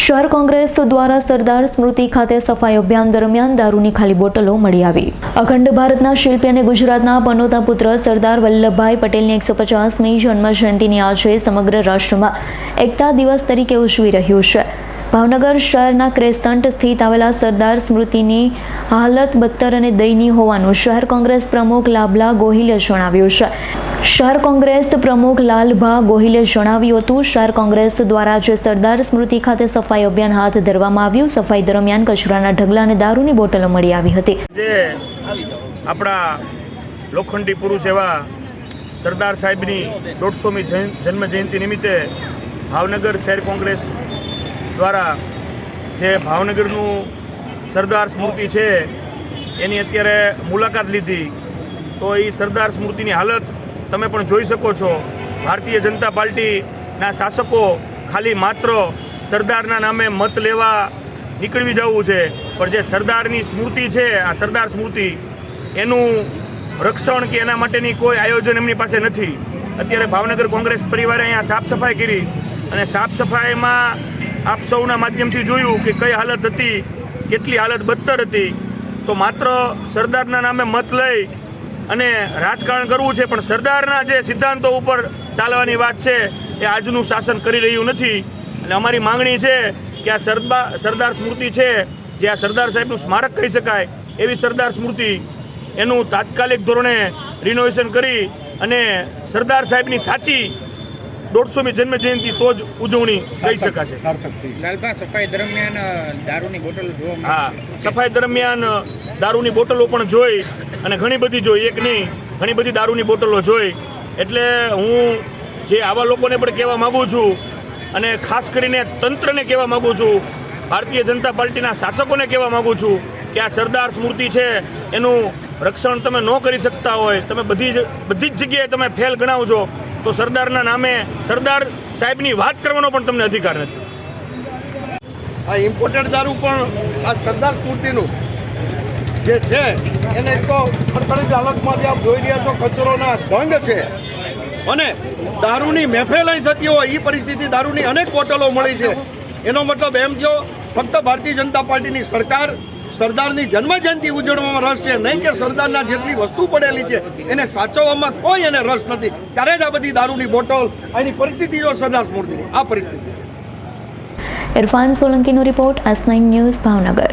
શહેર કોંગ્રેસ દ્વારા સરદાર સ્મૃતિ ખાતે સફાઈ અભિયાન દરમિયાન દારૂની ખાલી બોટલો મળી આવી. અખંડ ભારતના શિલ્પી અને ગુજરાતના પનોતા પુત્ર સરદાર વલ્લભભાઈ પટેલની એકસો પચાસમી જન્મજયંતિની આજે સમગ્ર રાષ્ટ્રમાં એકતા દિવસ તરીકે ઉજવી રહ્યું છે. ભાવનગર શહેરના ક્રેસ્ટન્ટ સ્થિત આવેલા સરદાર સ્મૃતિની હાલત બદતર અને દયનીય હોવાનું શહેર કોંગ્રેસ પ્રમુખ લાભલા ગોહિલે જણાવ્યું છે. શહેર કોંગ્રેસ પ્રમુખ લાલભા ગોહિલે જણાવ્યું હતું, શહેર કોંગ્રેસ દ્વારા જે સરદાર સ્મૃતિ ખાતે સફાઈ અભિયાન હાથ ધરવામાં આવ્યું. સફાઈ દરમિયાન કચરાના ઢગલા અને દારૂની બોટલો મળી આવી હતી. જે આપણા લોખંડી પુરુષ એવા સરદાર સાહેબની દોઢસોમી જન્મ જયંતિ નિમિત્તે ભાવનગર શહેર કોંગ્રેસ દ્વારા જે ભાવનગરનું સરદાર સ્મૃતિ છે, એની અત્યારે મુલાકાત લીધી. તો એ સરદાર સ્મૃતિની હાલત તમે પણ જોઈ શકો છો. ભારતીય જનતા પાર્ટીના શાસકો ખાલી માત્ર સરદારના નામે મત લેવા નીકળી જવું છે. પણ જે સરદારની સ્મૃતિ છે, આ સરદાર સ્મૃતિ, એનું રક્ષણ કે એના માટેની કોઈ આયોજન એમની પાસે નથી. અત્યારે ભાવનગર કોંગ્રેસ પરિવારે અહીંયા સાફ સફાઈ કરી અને સાફ સફાઈમાં આપ સૌના માધ્યમથી જોયું કે કઈ હાલત હતી, કેટલી હાલત બદતર હતી. તો માત્ર સરદારના નામે મત લઈ અને રાજકારણ કરવું છે પણ સરદારના જે સિદ્ધાંતો ઉપર ચાલવાની વાત છે એ આજનું શાસન કરી રહ્યું નથી. અને અમારી માંગણી છે કે આ સરદાર સરદાર સ્મૃતિ છે જે આ સરદાર સાહેબનું સ્મારક કહી શકાય એવી સરદાર સ્મૃતિ એનું તાત્કાલિક ધોરણે રિનોવેશન કરી અને સરદાર સાહેબની સાચી દોઢસોમી જન્મ જયંતિ તો જ ઉજવણી થઈ શકાશે લાલભા સફાઈ દરમિયાન દારૂની બોટલ જોવા હા સફાઈ દરમિયાન દારૂની બોટલો પણ જોઈ અને ઘણી બધી જોઈ, એક નહીં, ઘણી બધી દારૂની બોટલો જોઈ. એટલે હું જે આવા લોકોને પણ કહેવા માગું છું અને ખાસ કરીને તંત્રને કહેવા માગું છું, ભારતીય જનતા પાર્ટીના શાસકોને કહેવા માગું છું કે આ સરદાર સ્મૃતિ છે, એનું રક્ષણ તમે ન કરી શકતા હોય, તમે બધી જ બધી જ જગ્યાએ તમે ફેલ ગણાવજો, તો સરદારના નામે સરદાર સાહેબની વાત કરવાનો પણ તમને અધિકાર નથી. આ ઇમ્પોર્ટેડ દારૂ પણ આ સરદાર સ્મૃતિનું જે છે, એને એક તો ખડખડીત હાલતમાં આપ જોઈ રહ્યા છો, કચરોના ઢંગ છે. અને દારૂની મહેફેલાઈ થતી હોય એ પરિસ્થિતિ દારૂની અનેક બોટલો મળી છે. એનો મતલબ એમ જો, ફક્ત ભારતીય જનતા પાર્ટીની સરકાર સરદારની જન્મજયંતિ ઉજવવામાં રસ છે, નહીં કે સરદારના જેટલી વસ્તુ પડેલી છે, એને સાચવવામાં કોઈ એને રસ નથી. ત્યારે જ આ બધી દારૂની બોટલ એની પરિસ્થિતિ જો સરદાર સ્મૃતિની આ પરિસ્થિતિ. ઇરફાન સોલંકીનો રિપોર્ટ એસ ન્યૂઝ ભાવનગર.